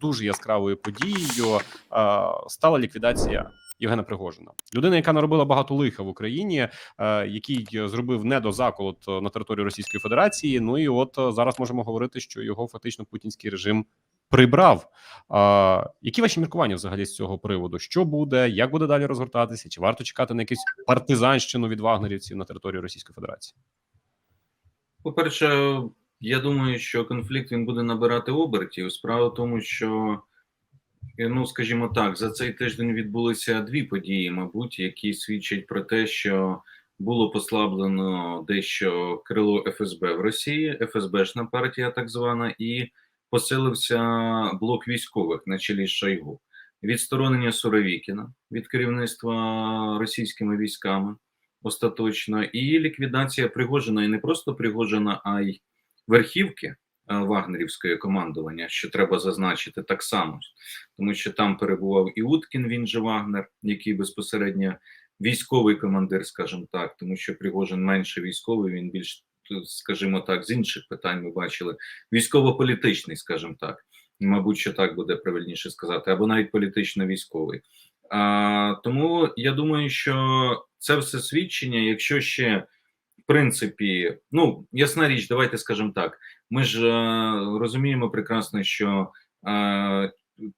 дуже яскравою подією е, стала ліквідація. Євгена Пригожина, людина, яка наробила багато лиха в Україні, е, який зробив недозаколот на території Російської Федерації. Ну і от е, зараз можемо говорити, що його фактично путінський режим прибрав. А, які ваші міркування взагалі з цього приводу? Що буде, як буде далі розгортатися? Чи варто чекати на якусь партизанщину від вагнерівців на території Російської Федерації? По-перше, я думаю, що конфлікт він буде набирати обертів. Справа в тому, що, ну скажімо так, за цей тиждень відбулися дві події, мабуть, які свідчать про те, що було послаблено дещо крило ФСБ в Росії, ФСБшна партія, так звана, і посилився блок військових на чолі Шойгу. Відсторонення Суровікіна від керівництва російськими військами остаточно, і ліквідація Пригожина, і не просто Пригожина, а й верхівки е, вагнерівської командування, що треба зазначити так само, тому що там перебував і Уткін, він же Вагнер, який безпосередньо військовий командир, скажімо так, тому що Пригожин менше військовий, він більш, скажімо так, з інших питань ми бачили. Військово-політичний, скажімо так. Мабуть, що так буде правильніше сказати, або навіть політично-військовий. Тому я думаю, що це все свідчення, якщо ще принципі, ну ясна річ, давайте скажемо так. Ми ж е, розуміємо прекрасно, що е,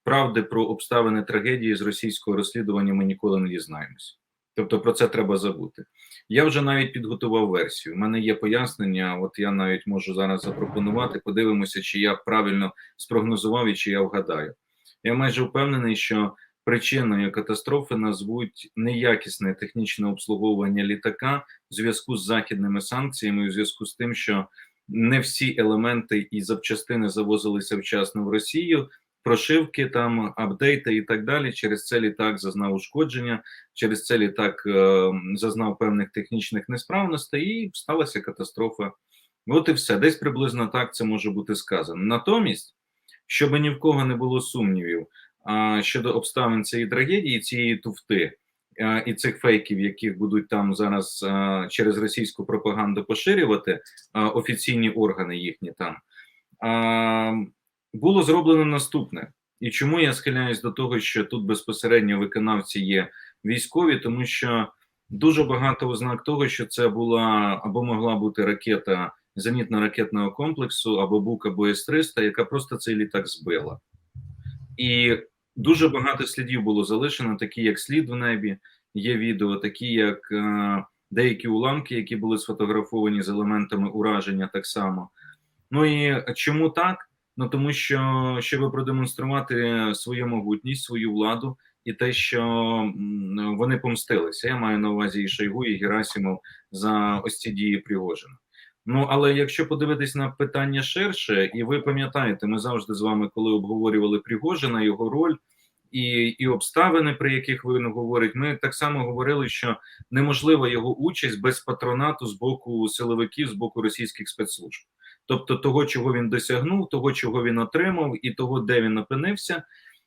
правди про обставини трагедії з російського розслідування ми ніколи не дізнаємося. Тобто про це треба забути. Я вже навіть підготував версію. У мене є пояснення. От я навіть можу зараз запропонувати. Подивимося, чи я правильно спрогнозував і чи я вгадаю. Я майже впевнений, що причиною катастрофи назвуть неякісне технічне обслуговування літака в зв'язку з західними санкціями, у зв'язку з тим, що не всі елементи і запчастини завозилися вчасно в Росію. Прошивки там, апдейти і так далі. Через це літак зазнав ушкодження, через це літак е, зазнав певних технічних несправностей, і сталася катастрофа. От і все. Десь приблизно так це може бути сказано. Натомість, щоб ні в кого не було сумнівів, щодо обставин цієї трагедії, цієї туфти і цих фейків, яких будуть там зараз через російську пропаганду поширювати офіційні органи їхні там, було зроблено наступне. І чому я схиляюсь до того, що тут безпосередньо виконавці є військові, тому що дуже багато ознак того, що це була або могла бути ракета зенітно-ракетного комплексу, або бук або С-300, яка просто цей літак збила. І Дуже багато слідів було залишено, такі як слід в небі, є відео, такі як е, деякі уламки, які були сфотографовані з елементами ураження, так само. Ну і чому так? Ну тому що щоб продемонструвати свою могутність, свою владу і те, що вони помстилися. Я маю на увазі і Шойгу, і Герасимов за ось ці дії Пригожина. Ну але якщо подивитись на питання ширше, і ви пам'ятаєте, ми завжди з вами, коли обговорювали Пригожина, його роль і і обставини, при яких він говорить, ми так само говорили, що неможлива його участь без патронату з боку силовиків, з боку російських спецслужб, тобто того, чого він досягнув, того, чого він отримав, і того, де він опинився.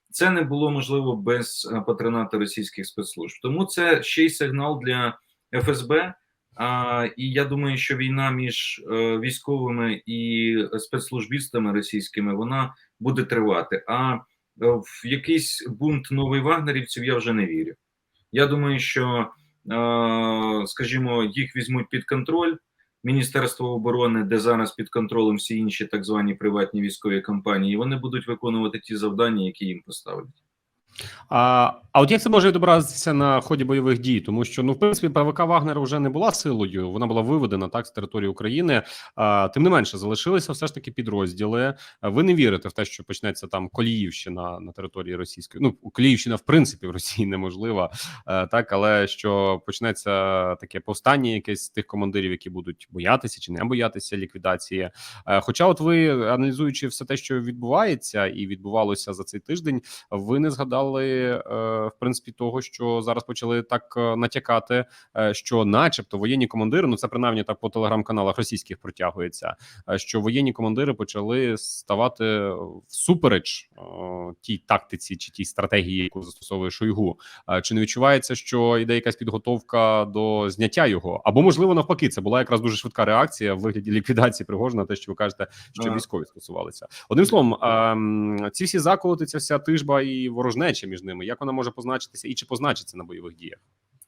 Це не було можливо без патронату російських спецслужб. Тому це ще й сигнал для ФСБ. А, І я думаю, що війна між е, військовими і спецслужбістами російськими вона буде тривати. А е, в якийсь бунт нових вагнерівців я вже не вірю. Я думаю, що, е, скажімо, їх візьмуть під контроль Міністерство оборони, де зараз під контролем всі інші так звані приватні військові компанії. Вони будуть виконувати ті завдання, які їм поставлять. А а от як це може відобразитися на ході бойових дій? Тому що ну в принципі ПВК Вагнера вже не була силою, вона була виведена так з території України. А, Тим не менше, залишилися все ж таки підрозділи. Ви не вірите в те, що почнеться там Коліївщина на території російської. Ну Коліївщина в принципі в Росії неможлива, а, так але що почнеться таке повстання, якесь з тих командирів, які будуть боятися чи не боятися ліквідації. А, хоча, от ви аналізуючи все те, що відбувається, і відбувалося за цей тиждень, ви не згадали чекали е, в принципі того, що зараз почали так е, натякати, е, що, начебто, воєнні командири, ну це принаймні так по телеграм-каналах російських протягується, що воєнні командири почали ставати всупереч тій тактиці чи тій стратегії, яку застосовує Шойгу. Чи не відчувається, що йде якась підготовка до зняття його? Або можливо навпаки, це була якраз дуже швидка реакція в вигляді ліквідації Пригожина, те, що ви кажете, що військові стосувалися. Одним словом, ем, ці всі заколоти, ця вся тижба і ворожнеча між ними, як вона може позначитися і чи позначиться на бойових діях?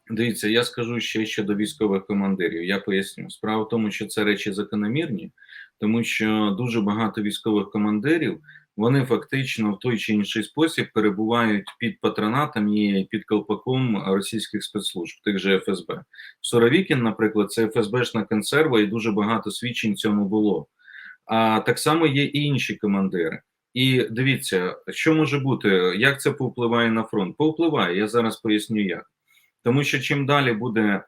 Дивіться, я скажу ще щодо військових командирів. Я поясню. Справа в тому, що це речі закономірні, тому що дуже багато військових командирів вони фактично в той чи інший спосіб перебувають під патронатом і під колпаком російських спецслужб, тих же ФСБ. Суровікін, наприклад, це ФСБшна консерва, і дуже багато свідчень цьому було. А так само є і інші командири. І дивіться, що може бути, як це повпливає на фронт? Повпливає. Я зараз поясню як. Тому що чим далі буде,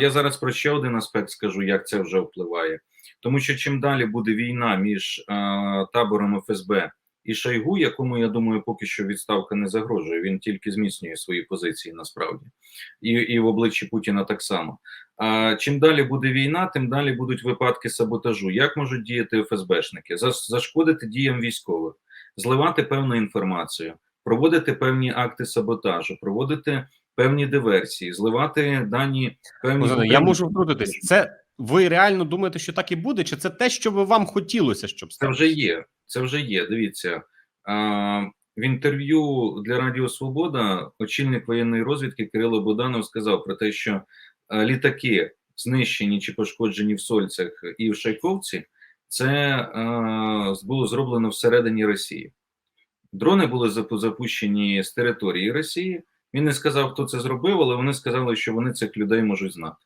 я зараз про ще один аспект скажу, як це вже впливає. Тому що чим далі буде війна між табором ФСБ і Шойгу, якому я думаю, поки що відставка не загрожує. Він тільки зміцнює свої позиції насправді, і, і в обличчі Путіна так само. А чим далі буде війна, тим далі будуть випадки саботажу. Як можуть діяти ФСБшники? Зашкодити діям військових, зливати певну інформацію, проводити певні акти саботажу, проводити певні диверсії, зливати дані певні. Богдане, я можу втрутитись. Це ви реально думаєте, що так і буде? Чи це те, що би вам хотілося, щоб Це вже є. Це вже є. Дивіться. А, в інтерв'ю для Радіо Свобода очільник воєнної розвідки Кирило Буданов сказав про те, що літаки знищені чи пошкоджені в Сольцях і в Шайковці, це було зроблено всередині Росії. Дрони були запущені з території Росії. Він не сказав, хто це зробив, але вони сказали, що вони цих людей можуть знати.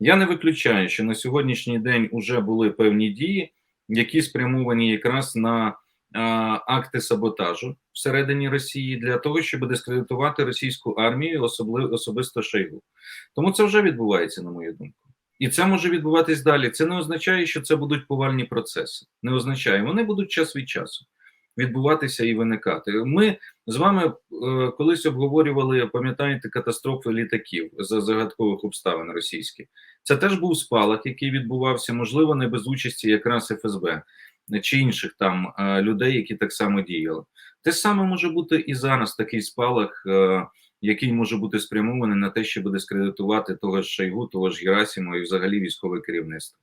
Я не виключаю, що на сьогоднішній день вже були певні дії, які спрямовані якраз на акти саботажу всередині Росії для того, щоб дискредитувати російську армію, особливо особисто Шойгу. Тому це вже відбувається, на мою думку. І це може відбуватись далі. Це не означає, що це будуть повальні процеси. Не означає, вони будуть час від часу відбуватися і виникати. Ми з вами е, колись обговорювали, пам'ятаєте, катастрофи літаків за загадкових обставин російських. Це теж був спалах, який відбувався, можливо, не без участі якраз ФСБ чи інших там е, людей, які так само діяли. Те саме може бути і зараз такий спалах, е, який може бути спрямований на те, щоб дискредитувати того ж Шойгу, того ж Герасимова і взагалі військове керівництво.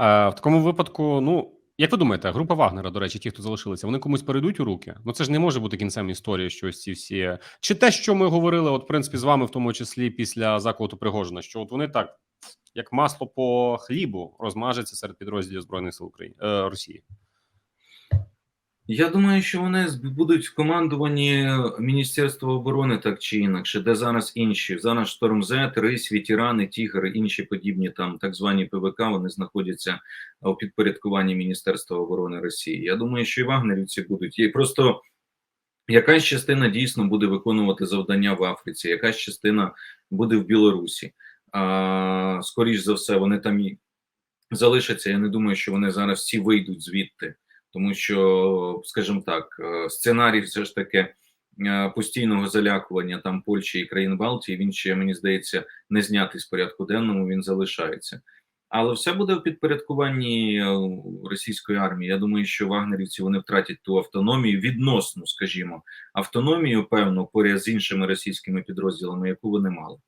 Е, в такому випадку, ну як ви думаєте, група Вагнера, до речі, ті, хто залишилися, вони комусь перейдуть у руки? Ну це ж не може бути кінцем історії, що ось ці всі чи те, що ми говорили, от в принципі, з вами, в тому числі після заколоту Пригожина, що от вони так, як масло по хлібу, розмажеться серед підрозділів збройних сил України е, Росії. Я думаю, що вони будуть в командуванні Міністерства оборони так чи інакше, де зараз інші. Зараз Шторм З, Рись, Ветерани, Тігр, інші подібні там так звані ПВК, вони знаходяться у підпорядкуванні Міністерства оборони Росії. Я думаю, що і вагнерівці будуть. І просто якась частина дійсно буде виконувати завдання в Африці, якась частина буде в Білорусі. А, скоріш за все, вони там і залишаться. Я не думаю, що вони зараз всі вийдуть звідти тому що, скажімо так, е, сценарій все ж таки е, постійного залякування там Польщі і країн Балтії, він ще мені здається не знятий з порядку денному. Він залишається, але все буде в підпорядкуванні е, російської армії. Я думаю, що вагнерівці вони втратять ту автономію, відносну, скажімо, автономію, певну поряд з іншими російськими підрозділами, яку вони мали.